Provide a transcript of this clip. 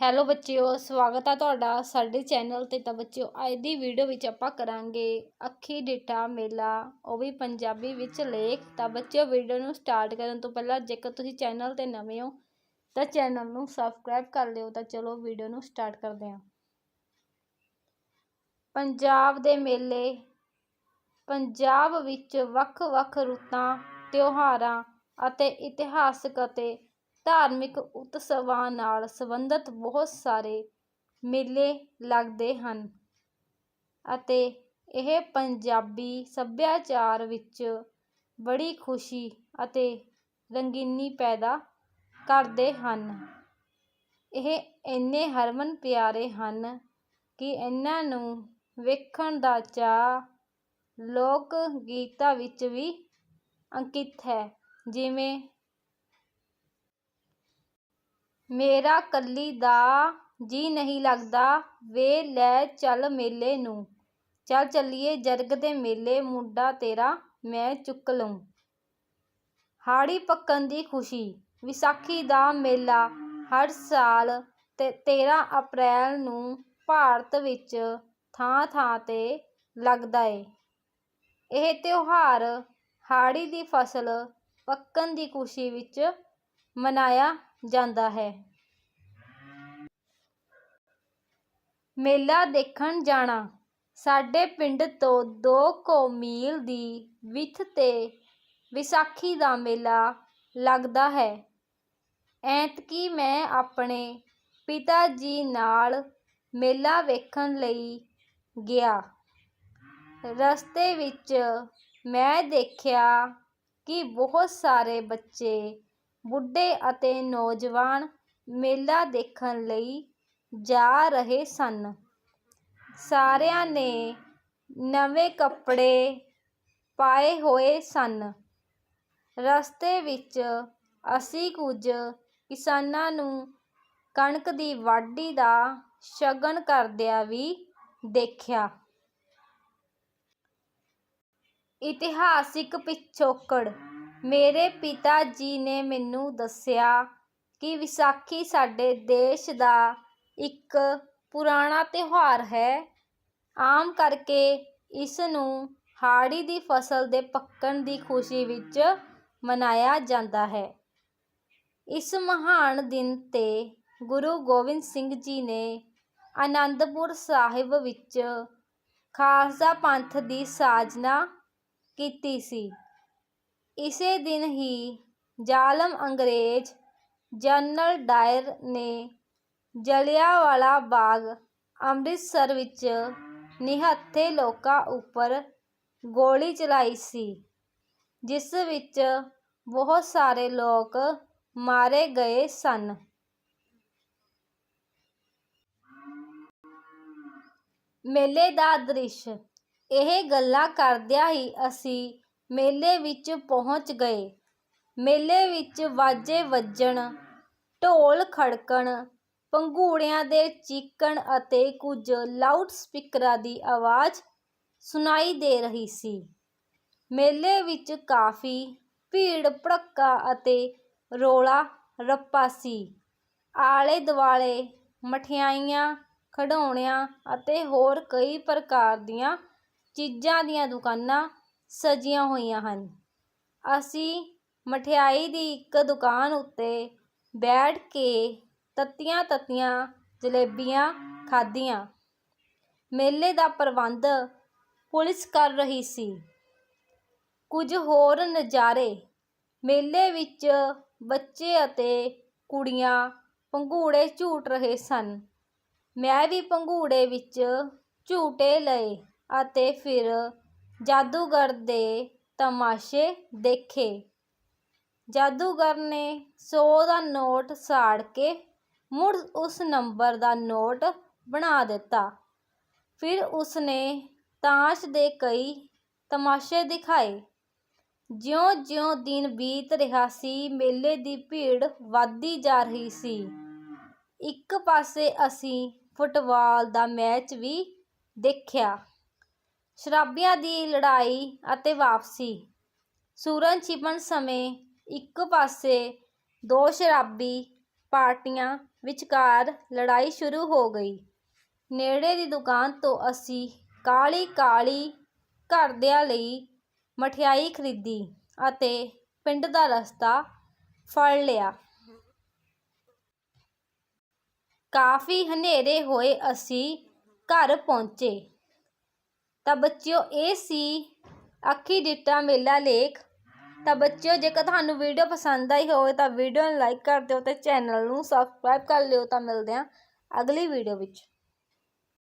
Hello ਬੱਚਿਓ, ਸਵਾਗਤ ਆ ਤੁਹਾਡਾ ਸਾਡੇ ਚੈਨਲ ਤੇ। ਤਾਂ ਬੱਚਿਓ, ਅੱਜ ਦੀ ਵੀਡੀਓ ਵਿੱਚ ਆਪਾਂ ਕਰਾਂਗੇ ਅੱਖੀ ਡਿੱਠਾ ਮੇਲਾ, ਉਹ ਵੀ ਪੰਜਾਬੀ ਵਿੱਚ ਲੇਖ। ਤਾਂ ਬੱਚਿਓ ਵੀਡੀਓ ਨੂੰ ਸਟਾਰਟ ਕਰਨ ਤੋਂ ਪਹਿਲਾਂ ਜੇਕਰ ਤੁਸੀਂ ਚੈਨਲ ਤੇ ਨਵੇਂ ਹੋ, ਤਾਂ ਚੈਨਲ ਨੂੰ ਸਬਸਕ੍ਰਾਈਬ ਕਰ ਲਿਓ। ਤਾਂ ਚਲੋ ਵੀਡੀਓ ਨੂੰ ਸਟਾਰਟ ਕਰਦੇ ਹਾਂ। ਪੰਜਾਬ ਦੇ ਮੇਲੇ, ਪੰਜਾਬ ਵਿੱਚ ਵੱਖ-ਵੱਖ ਰੁੱਤਾਂ, ਤਿਉਹਾਰਾਂ ਅਤੇ ਇਤਿਹਾਸਕ ਅਤੇ ਧਾਰਮਿਕ ਉਤਸਵਾਂ ਨਾਲ ਸੰਬੰਧਿਤ ਬਹੁਤ ਸਾਰੇ ਮੇਲੇ ਲੱਗਦੇ ਹਨ ਅਤੇ ਇਹ ਪੰਜਾਬੀ ਸੱਭਿਆਚਾਰ ਵਿੱਚ ਬੜੀ ਖੁਸ਼ੀ ਅਤੇ ਰੰਗੀਨੀ ਪੈਦਾ ਕਰਦੇ ਹਨ। ਇਹ ਇੰਨੇ ਹਰਮਨ ਪਿਆਰੇ ਹਨ ਕਿ ਇਹਨਾਂ ਨੂੰ ਵੇਖਣ ਦਾ ਚਾਅ ਲੋਕ ਗੀਤਾਂ ਵਿੱਚ ਵੀ ਅੰਕਿਤ ਹੈ, ਜਿਵੇਂ ਮੇਰਾ ਕੱਲੀ ਦਾ ਜੀ ਨਹੀਂ ਲੱਗਦਾ, ਵੇ ਲੈ ਚੱਲ ਮੇਲੇ ਨੂੰ। ਚੱਲ ਚੱਲੀਏ ਜਰਗ ਦੇ ਮੇਲੇ, ਮੁੰਡਾ ਤੇਰਾ ਮੈਂ ਚੁੱਕ ਲਊਂ। ਹਾੜੀ ਪੱਕਣ ਦੀ ਖੁਸ਼ੀ, ਵਿਸਾਖੀ ਦਾ ਮੇਲਾ, ਹਰ ਸਾਲ ਤੇ 13 ਅਪ੍ਰੈਲ ਨੂੰ ਭਾਰਤ ਵਿੱਚ ਥਾਂ ਥਾਂ ਤੇ ਲੱਗਦਾ ਏ। ਇਹ ਤਿਉਹਾਰ ਹਾੜੀ ਦੀ ਫਸਲ ਪੱਕਣ ਦੀ ਖੁਸ਼ੀ ਵਿੱਚ ਮਨਾਇਆ ਜਾਂਦਾ ਹੈ। ਮੇਲਾ ਦੇਖਣ ਜਾਣਾ। ਸਾਡੇ ਪਿੰਡ ਤੋਂ ਦੋ ਕੁ ਮੀਲ ਦੀ ਵਿੱਥ ਤੇ ਵਿਸਾਖੀ ਦਾ ਮੇਲਾ ਲੱਗਦਾ ਹੈ। ਐਤਕੀਂ ਮੈਂ ਆਪਣੇ ਪਿਤਾ ਜੀ ਨਾਲ ਮੇਲਾ ਵੇਖਣ ਲਈ ਗਿਆ। ਰਸਤੇ ਵਿੱਚ ਮੈਂ ਦੇਖਿਆ ਕਿ ਬਹੁਤ ਸਾਰੇ ਬੱਚੇ ਬੁੱਢੇ ਅਤੇ ਨੌਜਵਾਨ ਮੇਲਾ ਦੇਖਣ ਲਈ ਜਾ ਰਹੇ ਸਨ। ਸਾਰਿਆਂ ਨੇ ਨਵੇਂ ਕੱਪੜੇ ਪਾਏ ਹੋਏ ਸਨ। ਰਸਤੇ ਵਿੱਚ ਅਸੀਂ ਕੁਝ ਕਿਸਾਨਾਂ ਨੂੰ ਕਣਕ ਦੀ ਵਾਢੀ ਦਾ ਸ਼ਗਨ ਕਰਦਿਆਂ ਵੀ ਦੇਖਿਆ। ਇਤਿਹਾਸਿਕ ਪਿਛੋਕੜ ਮੇਰੇ ਪਿਤਾ ਜੀ ਨੇ ਮੈਨੂੰ ਦੱਸਿਆ ਕਿ ਵਿਸਾਖੀ ਸਾਡੇ ਦੇਸ਼ ਦਾ ਇੱਕ ਪੁਰਾਣਾ ਤਿਉਹਾਰ ਹੈ। ਆਮ ਕਰਕੇ ਇਸ ਨੂੰ ਹਾੜੀ ਦੀ ਫਸਲ ਦੇ ਪੱਕਣ ਦੀ ਖੁਸ਼ੀ ਵਿੱਚ ਮਨਾਇਆ ਜਾਂਦਾ ਹੈ। ਇਸ ਮਹਾਨ ਦਿਨ ਤੇ ਗੁਰੂ ਗੋਬਿੰਦ ਸਿੰਘ ਜੀ ਨੇ ਆਨੰਦਪੁਰ ਸਾਹਿਬ ਵਿੱਚ ਖਾਲਸਾ ਪੰਥ ਦੀ ਸਾਜਨਾ ਕੀਤੀ ਸੀ। ਇਸੇ ਦਿਨ ਹੀ ਜ਼ਾਲਮ ਅੰਗਰੇਜ਼ ਜਨਰਲ ਡਾਇਰ ਨੇ ਜਲ੍ਹਿਆਂਵਾਲਾ ਬਾਗ ਅੰਮ੍ਰਿਤਸਰ ਵਿੱਚ ਨਿਹੱਥੇ ਲੋਕਾਂ ਉੱਪਰ ਗੋਲੀ ਚਲਾਈ ਸੀ, ਜਿਸ ਵਿੱਚ ਬਹੁਤ ਸਾਰੇ ਲੋਕ ਮਾਰੇ ਗਏ ਸਨ। ਮੇਲੇ ਦਾ ਦ੍ਰਿਸ਼ ਇਹ ਗੱਲਾਂ ਕਰਦਿਆਂ ਹੀ ਅਸੀਂ ਮੇਲੇ ਵਿੱਚ ਪਹੁੰਚ ਗਏ। ਮੇਲੇ ਵਿੱਚ ਵਾਜੇ ਵੱਜਣ, ਢੋਲ ਖੜਕਣ, ਪੰਘੂੜਿਆਂ ਦੇ ਚੀਕਣ ਅਤੇ ਕੁਝ ਲਾਊਡ ਸਪੀਕਰਾਂ ਦੀ ਆਵਾਜ਼ ਸੁਣਾਈ ਦੇ ਰਹੀ ਸੀ। ਮੇਲੇ ਵਿੱਚ ਕਾਫੀ ਭੀੜ, ਭੜੱਕਾ ਅਤੇ ਰੌਲਾ ਰੱਪਾ ਸੀ। ਆਲੇ ਦੁਆਲੇ ਮਠਿਆਈਆਂ, ਖਿਡੌਣਿਆਂ ਅਤੇ ਹੋਰ ਕਈ ਪ੍ਰਕਾਰ ਦੀਆਂ ਚੀਜ਼ਾਂ ਦੀਆਂ ਦੁਕਾਨਾਂ ਸਜੀਆਂ ਹੋਈਆਂ ਹਨ। ਅਸੀਂ ਮਠਿਆਈ ਦੀ ਇੱਕ ਦੁਕਾਨ ਉੱਤੇ ਬੈਠ ਕੇ ਤੱਤੀਆਂ ਤੱਤੀਆਂ ਜਲੇਬੀਆਂ ਖਾਧੀਆਂ। ਮੇਲੇ ਦਾ ਪ੍ਰਬੰਧ ਪੁਲਿਸ ਕਰ ਰਹੀ ਸੀ। ਕੁਝ ਹੋਰ ਨਜ਼ਾਰੇ। ਮੇਲੇ ਵਿੱਚ ਬੱਚੇ ਅਤੇ ਕੁੜੀਆਂ ਪੰਘੂੜੇ ਝੂਟ ਰਹੇ ਸਨ। ਮੈਂ ਵੀ ਪੰਘੂੜੇ ਵਿੱਚ ਝੂਟੇ ਲਏ ਅਤੇ ਫਿਰ ਜਾਦੂਗਰ ਦੇ ਤਮਾਸ਼ੇ ਦੇਖੇ। ਜਾਦੂਗਰ ਨੇ 100 ਦਾ ਨੋਟ ਸਾੜ ਕੇ ਮੁੜ ਉਸ ਨੰਬਰ ਦਾ ਨੋਟ ਬਣਾ ਦਿੱਤਾ। ਫਿਰ ਉਸਨੇ ਤਾਸ਼ ਦੇ ਕਈ ਤਮਾਸ਼ੇ ਦਿਖਾਏ। ਜਿਉਂ-ਜਿਉਂ ਦਿਨ ਬੀਤ ਰਿਹਾ ਸੀ, ਮੇਲੇ ਦੀ ਭੀੜ ਵੱਧਦੀ ਜਾ ਰਹੀ ਸੀ। ਇੱਕ ਪਾਸੇ ਅਸੀਂ ਫੁੱਟਬਾਲ ਦਾ ਮੈਚ ਵੀ ਦੇਖਿਆ। ਸ਼ਰਾਬੀਆਂ ਦੀ ਲੜਾਈ ਅਤੇ ਵਾਪਸੀ ਸੂਰਜ ਛਿਪਣ ਸਮੇਂ ਇੱਕ ਪਾਸੇ ਦੋ ਸ਼ਰਾਬੀ ਪਾਰਟੀਆਂ ਵਿਚਕਾਰ ਲੜਾਈ ਸ਼ੁਰੂ ਹੋ ਗਈ। ਨੇੜੇ ਦੀ ਦੁਕਾਨ ਤੋਂ ਅਸੀਂ ਕਾਹਲੀ-ਕਾਹਲੀ ਘਰਦਿਆਂ ਲਈ ਮਠਿਆਈ ਖਰੀਦੀ ਅਤੇ ਪਿੰਡ ਦਾ ਰਸਤਾ ਫੜ ਲਿਆ। ਕਾਫ਼ੀ ਹਨੇਰੇ ਹੋਏ ਅਸੀਂ ਘਰ ਪਹੁੰਚੇ। ਤਾਂ ਬੱਚਿਓ, ਇਹ ਸੀ ਅੱਖੀ ਡਿੱਠਾ ਮੇਲਾ ਲੇਖ। ਤਾਂ ਬੱਚਿਓ, ਜੇਕਰ ਤੁਹਾਨੂੰ ਵੀਡੀਓ ਪਸੰਦ ਆਈ ਹੋਵੇ ਤਾਂ ਵੀਡੀਓ ਨੂੰ ਲਾਈਕ ਕਰ ਦਿਓ ਤੇ ਚੈਨਲ ਨੂੰ ਸਬਸਕ੍ਰਾਈਬ ਕਰ ਲਿਓ ਤਾਂ ਮਿਲਦੇ ਹਾਂ ਅਗਲੀ ਵੀਡੀਓ ਵਿੱਚ।